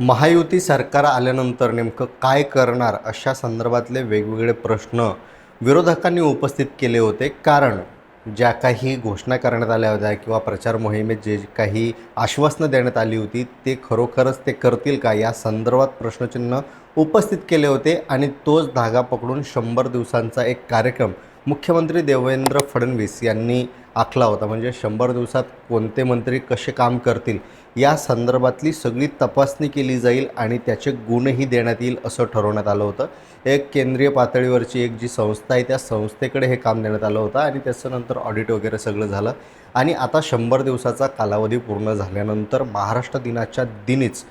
महायुती सरकार आल्यानंतर नेमकं काय करणार अशा संदर्भातले वेगवेगळे प्रश्न विरोधकांनी उपस्थित केले होते. कारण ज्या काही घोषणा करण्यात आल्या होत्या किंवा प्रचार मोहिमेत जे काही आश्वासनं देण्यात आली होती ते खरोखरच ते करतील का या संदर्भात प्रश्नचिन्ह उपस्थित केले होते आणि तोच धागा पकडून शंभर दिवसांचा एक कार्यक्रम मुख्यमंत्री देवेंद्र फडणवीस यांनी आखला होता. म्हणजे शंभर दिवसात कोणते मंत्री कसे काम करतील या संदर्भातली सगळी तपासणी केली जाईल आणि त्याचे गुणही देण्यात येईल असं ठरवण्यात आलं होतं. एक केंद्रीय पातळीवरची एक जी संस्था आहे त्या संस्थेकडे हे काम देण्यात आलं होतं आणि त्याच्यानंतर ऑडिट वगैरे सगळं झालं. आणि आता शंभर दिवसाचा कालावधी पूर्ण झाल्यानंतर महाराष्ट्र दिनाच्या दिनीच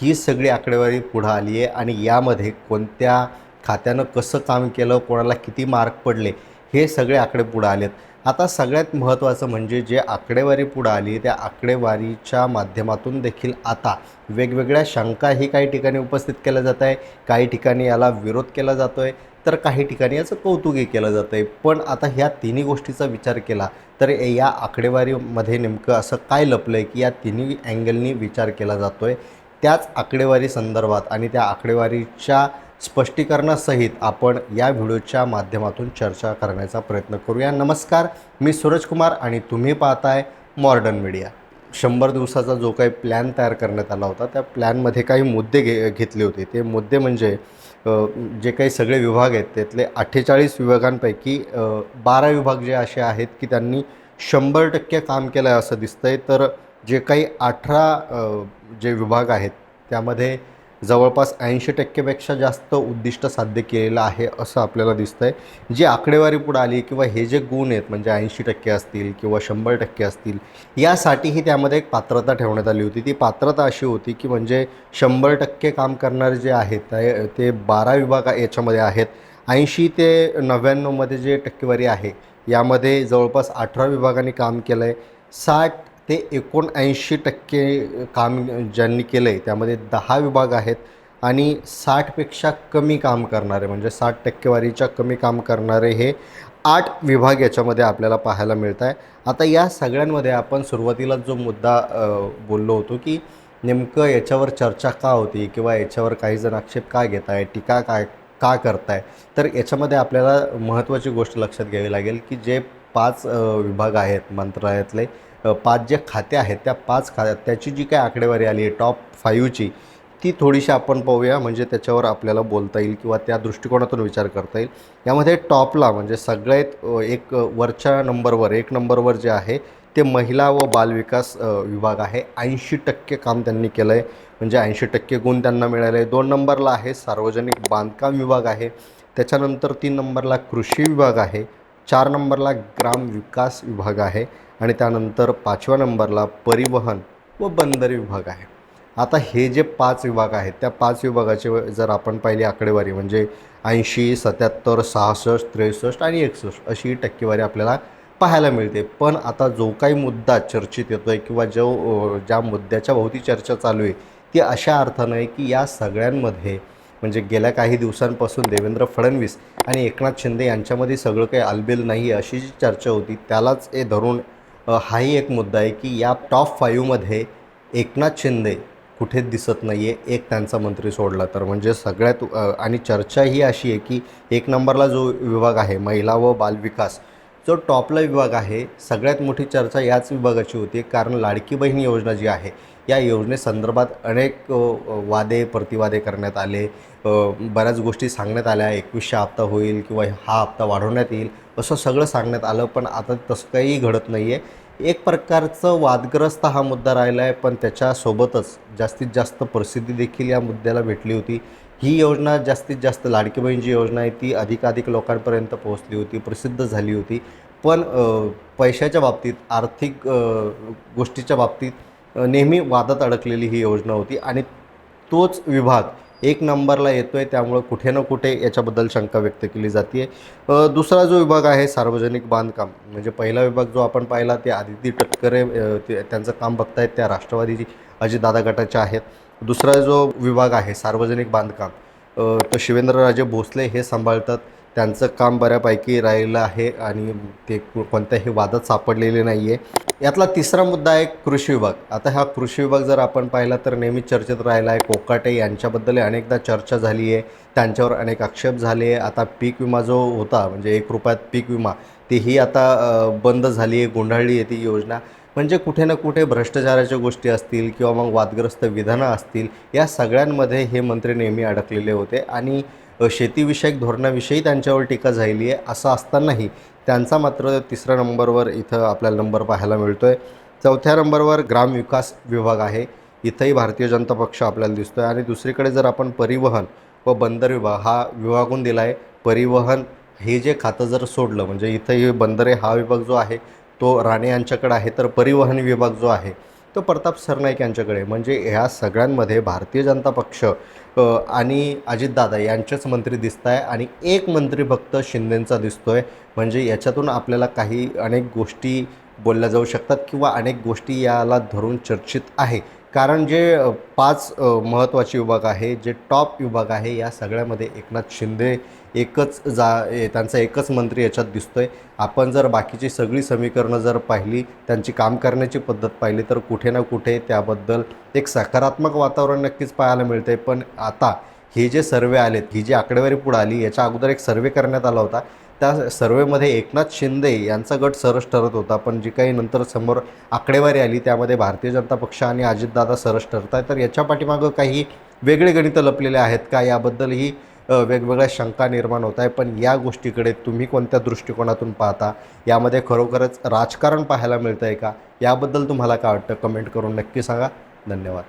ही सगळी आकडेवारी पुढं आली आहे आणि यामध्ये कोणत्या खात्यानं कसं काम केलं कोणाला किती मार्क पडले हे सगळे आकडे पुढं आलेत. आता सगळ्यात महत्त्वाचं म्हणजे जे आकडेवारी पुढं आली त्या आकडेवारीच्या माध्यमातून देखील आता वेगवेगळ्या शंका ही काही ठिकाणी उपस्थित केल्या जात आहे. काही ठिकाणी याला विरोध केला जातो आहे तर काही ठिकाणी याचं कौतुकही केलं जातं आहे. पण आता ह्या तिन्ही गोष्टीचा विचार केला तर या आकडेवारीमध्ये नेमकं असं काय लपलं आहे की या तिन्ही अँगलनी विचार केला जातो आहे त्याच आकडेवारी संदर्भात आणि त्या आकडेवारीच्या स्पष्टीकरणासहित आपण या व्हिडिओच्या माध्यमातून चर्चा करण्याचा प्रयत्न करूया. नमस्कार मी सूरज कुमार आणि तुम्ही पाहताय मॉडर्न मीडिया. शंभर दिवसाचा जो काही प्लॅन तयार करण्यात आला होता त्या प्लॅनमध्ये काही मुद्दे घे घेतले होते. ते मुद्दे म्हणजे जे काही सगळे विभाग आहेत त्यातले अठ्ठेचाळीस विभागांपैकी बारा विभाग जे असे आहेत की त्यांनी शंभर टक्के काम केलं आहे असं दिसतंय. तर जे काही अठरा जे विभाग आहेत त्यामध्ये जवळपास ऐंशी टक्केपेक्षा जास्त उद्दिष्ट साध्य केलेलं आहे असं आपल्याला दिसतं आहे जी आकडेवारी पुढे आली किंवा हे जे गुण आहेत म्हणजे ऐंशी टक्के असतील किंवा शंभर टक्के असतील यासाठीही त्यामध्ये एक पात्रता ठेवण्यात आली होती. ती पात्रता अशी होती की म्हणजे शंभर टक्के काम करणारे जे आहेत ते- ते बारा विभाग याच्यामध्ये आहेत. ऐंशी ते नव्याण्णवमध्ये जे टक्केवारी आहे यामध्ये जवळपास अठरा विभागांनी काम केलं आहे साठ ते एकोणऐंशी टक्के काम ज्यांनी केलं आहे त्यामध्ये दहा विभाग आहेत आणि साठपेक्षा कमी काम करणारे म्हणजे साठ टक्केवारीच्या कमी काम करणारे हे आठ विभाग याच्यामध्ये आपल्याला पाहायला मिळत आहे आता या सगळ्यांमध्ये आपण सुरुवातीला जो मुद्दा बोललो होतो की नेमकं याच्यावर चर्चा का होती किंवा याच्यावर काही जण आक्षेप का घेत आहे टीका काय का करताय? तर याच्यामध्ये आपल्याला महत्त्वाची गोष्ट लक्षात घ्यावी लागेल की जे पाच विभाग आहेत मंत्रालयातले पाच जे खाते आहेत त्या पाच खा त्याची जी काही आकडेवारी आली आहे टॉप फाईव्हची ती थोडीशी आपण पाहूया. म्हणजे त्याच्यावर आपल्याला बोलता येईल किंवा त्या दृष्टिकोनातून विचार करता येईल. यामध्ये टॉपला म्हणजे सगळ्यात एक वरच्या नंबरवर एक नंबरवर जे आहे ते महिला व बालविकास विभाग आहे. ऐंशी टक्के काम त्यांनी केलं आहे म्हणजे ऐंशी टक्के गुण त्यांना मिळाले दोन नंबरला आहे सार्वजनिक बांधकाम विभाग आहे. त्याच्यानंतर तीन नंबरला कृषी विभाग आहे. चार नंबरला ग्राम विकास विभाग आहे आणि त्यानंतर पाचव्या नंबरला परिवहन व बंदर विभाग आहे. आता हे जे पाच विभाग आहेत त्या पाच विभागाचे जर आपण पाहिली आकडेवारी म्हणजे ऐंशी सत्याहत्तर सहासष्ट त्रेसष्ट आणि एकसष्ट अशी ही टक्केवारी आपल्याला पाहायला मिळते. पण आता जो काही मुद्दा चर्चेत येतो आहे किंवा जो ज्या मुद्द्याच्या भोवती चर्चा चालू आहे ती अशा अर्थानं आहे की या सगळ्यांमध्ये म्हणजे गेल्या काही दिवसांपासून देवेंद्र फडणवीस आणि एकनाथ शिंदे यांच्यामध्ये सगळं काही आलबेल नाही अशी जी चर्चा होती त्यालाच हे धरून हाही एक मुद्दा आहे की या टॉप फाईव्हमध्ये एकनाथ शिंदे कुठेच दिसत नाही आहे एक त्यांचा मंत्री सोडला तर. म्हणजे सगळ्यात आणि चर्चा ही अशी आहे की एक नंबरला जो विभाग आहे महिला व बालविकास जो टॉपला विभाग आहे सगळ्यात मोठी चर्चा याच विभागाची होती. कारण लाडकी बहीण योजना जी आहे या योजनेसंदर्भात अनेक वादे प्रतिवादे करण्यात आले. बऱ्याच गोष्टी सांगण्यात आल्या. एकवीसशे हप्ता होईल किंवा हा हप्ता वाढवण्यात येईल असं सगळं सांगण्यात आलं पण आता तसं काही घडत नाही आहे एक प्रकारचं वादग्रस्त हा मुद्दा राहिला आहे पण त्याच्यासोबतच जास्तीत जास्त प्रसिद्धी देखील या मुद्द्याला भेटली होती. ही योजना जास्तीत जास्त लाडकी बहीण जी योजना आहे. ती अधिकाधिक लोकांपर्यंत पोहोचली होती प्रसिद्ध झाली होती. पण पैशाच्या बाबतीत आर्थिक गोष्टीच्या बाबतीत नेहमी वादात अडकलेली ही योजना होती आणि तोच विभाग एक नंबरला येतो आहे त्यामुळं कुठे ना कुठे याच्याबद्दल शंका व्यक्त केली जाते दुसरा जो विभाग आहे सार्वजनिक बांधकाम म्हणजे पहिला विभाग जो आपण पाहिला ते आदिती टटकरे ते त्यांचं काम बघतायत त्या राष्ट्रवादी अजितदादा गटाच्या आहेत. दुसरा जो विभाग आहे सार्वजनिक बांधकाम तो शिवेंद्रराजे भोसले हे सांभाळतात. त्यांचं काम बऱ्यापैकी राहिलं आहे आणि ते कोणत्याही वादात सापडलेले नाही आहे यातला तिसरा मुद्दा आहे कृषी विभाग. आता हा कृषी विभाग जर आपण पाहिला तर नेहमी चर्चेत राहिला आहे. कोकाटे यांच्याबद्दल अनेकदा चर्चा झाली आहे. त्यांच्यावर अनेक आक्षेप झाले आहे. आता पीक विमा जो होता म्हणजे एक रुपयात पीक विमा तीही आता बंद झाली आहे. गुंडाळली आहे ती योजना. म्हणजे कुठे ना कुठे भ्रष्टाचाराच्या गोष्टी असतील किंवा मग वादग्रस्त विधानं असतील या सगळ्यांमध्ये हे मंत्री नेहमी अडकलेले होते. आणि शेतीविषयक धोरणाविषयी त्यांच्यावर टीका झालेली आहे. असं असतानाही त्यांचा मात्र तिसऱ्या नंबरवर इथं आपल्याला नंबर पाहायला मिळतो आहे चौथ्या नंबरवर ग्रामविकास विभाग आहे. इथंही भारतीय जनता पक्ष आपल्याला दिसतो आहे आणि दुसरीकडे जर आपण परिवहन व बंदर विभाग हा विभागून दिला आहे परिवहन हे जे खातं जर सोडलं म्हणजे इथंही बंदरे हा विभाग जो आहे तो राणे यांच्याकडे आहे तर परिवहन विभाग जो आहे तो प्रताप सरनाईक यांच्याकडे म्हणजे ह्या सगळ्यांमध्ये भारतीय जनता पक्ष आणि अजितदादा यांचेच मंत्री दिसत आहे आणि एक मंत्री फक्त शिंदेंचा दिसतो आहे म्हणजे याच्यातून आपल्याला काही अनेक गोष्टी बोलल्या जाऊ शकतात किंवा अनेक गोष्टी याला धरून चर्चित आहे. कारण जे पाच महत्त्वाचे विभाग आहे जे टॉप विभाग आहे या सगळ्यामध्ये एकनाथ शिंदे एकच जा ए, त्यांचा एकच मंत्री याच्यात दिसतोय. आपण जर बाकीची सगळी समीकरणं जर पाहिली त्यांची काम करण्याची पद्धत पाहिली तर कुठे ना कुठे त्याबद्दल एक सकारात्मक वातावरण नक्कीच पाहायला मिळते पण आता हे जे सर्वे आलेत ही जी आकडेवारी पुढे आली याच्या अगोदर एक सर्वे करण्यात आला होता. त्या सर्वेमध्ये एकनाथ शिंदे यांचा गट सरस ठरत होता पण जी काही नंतर समोर आकडेवारी आली त्यामध्ये भारतीय जनता पक्ष आणि अजितदादा सरस ठरत आहे तर याच्या पाठीमागं काही वेगळे गणितं लपलेले आहेत का? याबद्दलही वेगवेगळ्या शंका निर्माण होत आहे पण या गोष्टीकडे तुम्ही कोणत्या दृष्टिकोनातून पाहता? यामध्ये खरोखरच राजकारण पाहायला मिळतं आहे का? याबद्दल तुम्हाला काय वाटतं? कमेंट करून नक्की सांगा. धन्यवाद.